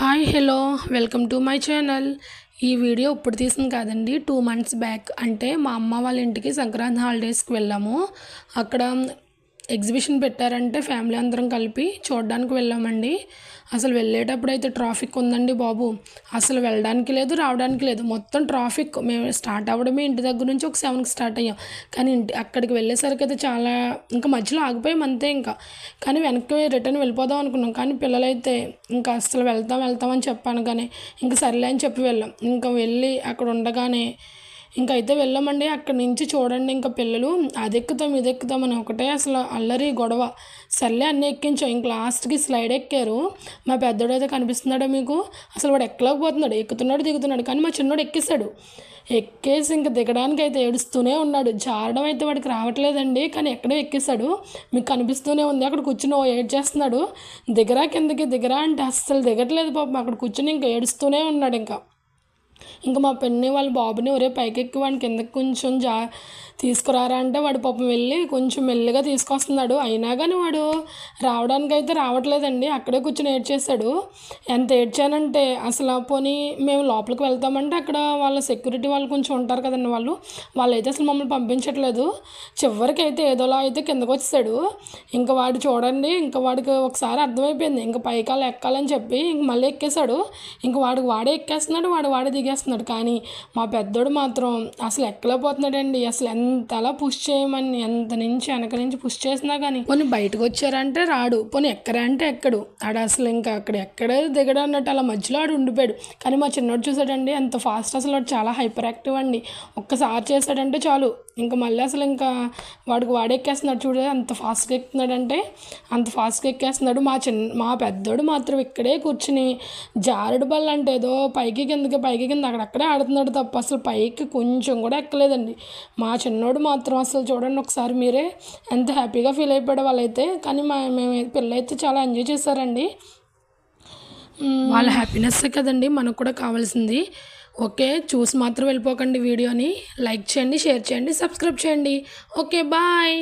Hi hello. Welcome to my channel. ఈ video ఇప్పుడు తీసింది కాదండి టూ మంత్స్ బ్యాక్. అంటే మా అమ్మ వాళ్ళ ఇంటికి సంక్రాంతి హాలిడేస్కి వెళ్ళాము. అక్కడ ఎగ్జిబిషన్ పెట్టారంటే ఫ్యామిలీ అందరం కలిపి చూడడానికి వెళ్ళామండి. అసలు వెళ్ళేటప్పుడు అయితే ట్రాఫిక్ ఉందండి బాబు. అసలు వెళ్ళడానికి లేదు రావడానికి లేదు. మొత్తం ట్రాఫిక్. మేము స్టార్ట్ అవ్వడమే ఇంటి దగ్గర నుంచి ఒక సెవెన్కి స్టార్ట్ అయ్యాం. కానీ ఇంటి అక్కడికి వెళ్ళేసరికి అయితే చాలా ఇంకా మధ్యలో ఆగిపోయాం అంతే ఇంకా. కానీ వెనక్కి రిటర్న్ వెళ్ళిపోదాం అనుకున్నాం. కానీ పిల్లలైతే ఇంకా అసలు వెళ్తాం వెళ్తాం అని చెప్పాను. కానీ ఇంకా సర్లే అని చెప్పి వెళ్ళాం. ఇంకా వెళ్ళి అక్కడ ఉండగానే ఇంకైతే అయితే వెళ్ళామండి. అక్కడి నుంచి చూడండి ఇంకా పిల్లలు. అది ఎక్కుతాం ఇది ఎక్కుతాం అని ఒకటే అసలు అల్లరి గొడవ. సర్లే అన్నీ ఎక్కించాం. ఇంక లాస్ట్కి స్లైడ్ ఎక్కారు. మా పెద్దోడు అయితే కనిపిస్తున్నాడో మీకు? అసలు వాడు ఎక్కలేకపోతున్నాడు ఎక్కుతున్నాడు దిగుతున్నాడు. కానీ మా చిన్నోడు ఎక్కేశాడు. ఎక్కేసి ఇంక దిగడానికి అయితే ఏడుస్తూనే ఉన్నాడు. జారడం అయితే వాడికి రావట్లేదండి. కానీ ఎక్కడో ఎక్కేశాడు. మీకు కనిపిస్తూనే ఉంది. అక్కడ కూర్చుని ఓ ఏడ్ చేస్తున్నాడు. దిగరా కిందకి దిగరా అంటే అస్సలు దిగట్లేదు పాపం. అక్కడ కూర్చుని ఇంకా ఏడుస్తూనే ఉన్నాడు ఇంకా. ఇంకా మా పిన్ని వాళ్ళ బాబుని ఒరే పైకెక్కి వాడిని కిందకి కొంచెం జా తీసుకురారా అంటే వాడు పాపం వెళ్ళి కొంచెం మెల్లిగా తీసుకొస్తున్నాడు. అయినా కానీ వాడు రావడానికి అయితే రావట్లేదండి. అక్కడే కూర్చొని ఏడ్చేశాడు. ఎంత ఏడ్చానంటే అసలు పోనీ మేము లోపలికి వెళ్తామంటే అక్కడ వాళ్ళ సెక్యూరిటీ వాళ్ళు కొంచెం ఉంటారు కదండి వాళ్ళు. వాళ్ళైతే అసలు మమ్మల్ని పంపించట్లేదు. చివరికి అయితే ఏదోలా అయితే కిందకు వచ్చేసాడు ఇంకా వాడు చూడండి ఇంకా వాడికి ఒకసారి అర్థమైపోయింది. ఇంకా పైకాలు ఎక్కాలని చెప్పి ఇంక మళ్ళీ ఎక్కేశాడు. ఇంక వాడికి వాడే ఎక్కేస్తున్నాడు. వాడు వాడే దిగేస్తున్నాడు. కానీ మా పెద్దోడు మాత్రం అసలు ఎక్కలేకపోతున్నాడండి అసలు ఎంతలా పుష్ చేయమని ఎంత నుంచి వెనక నుంచి పుష్ చేసినా కానీ. కొన్ని బయటకు వచ్చారంటే రాడు. పోనీ ఎక్కరా అంటే ఎక్కడు. ఆడ అసలు ఇంకా అక్కడ ఎక్కడే దిగడు అన్నట్టు అలా మధ్యలో ఆడు ఉండిపోయాడు. కానీ మా చిన్నోడు చూసాడండి ఎంత ఫాస్ట్ అసలు వాడు చాలా హైపర్ యాక్టివ్ అండి. ఒక్కసారి చేశాడంటే చాలు. ఇంకా మళ్ళీ అసలు ఇంకా వాడికి వాడెక్కేస్తున్నాడు చూడు చూడ అంత ఫాస్ట్గా ఎక్కుతున్నాడంటే అంత ఫాస్ట్గా ఎక్కేస్తున్నాడు. మా చిన్న మా పెద్దోడు మాత్రం ఇక్కడే కూర్చుని జారుడు బల్ల అంటే ఏదో పైకి కిందకి పైకి కింద అక్కడక్కడే ఆడుతున్నాడు తప్ప అసలు పైకి కొంచెం కూడా ఎక్కలేదండి. మా చిన్నోడు మాత్రం అసలు చూడండి ఒకసారి మీరే ఎంత హ్యాపీగా ఫీల్ అయిపోయాడు వాళ్ళైతే. కానీ మా మేము పిల్లలైతే చాలా ఎంజాయ్ చేశారండి. వాళ్ళ హ్యాపీనెస్ కదండి మనకు కూడా కావాల్సింది. ఓకే చూసి మాత్రం వెళ్ళిపోకండి వీడియోని. లైక్ చేయండి షేర్ చేయండి సబ్స్క్రైబ్ చేయండి. Okay bye.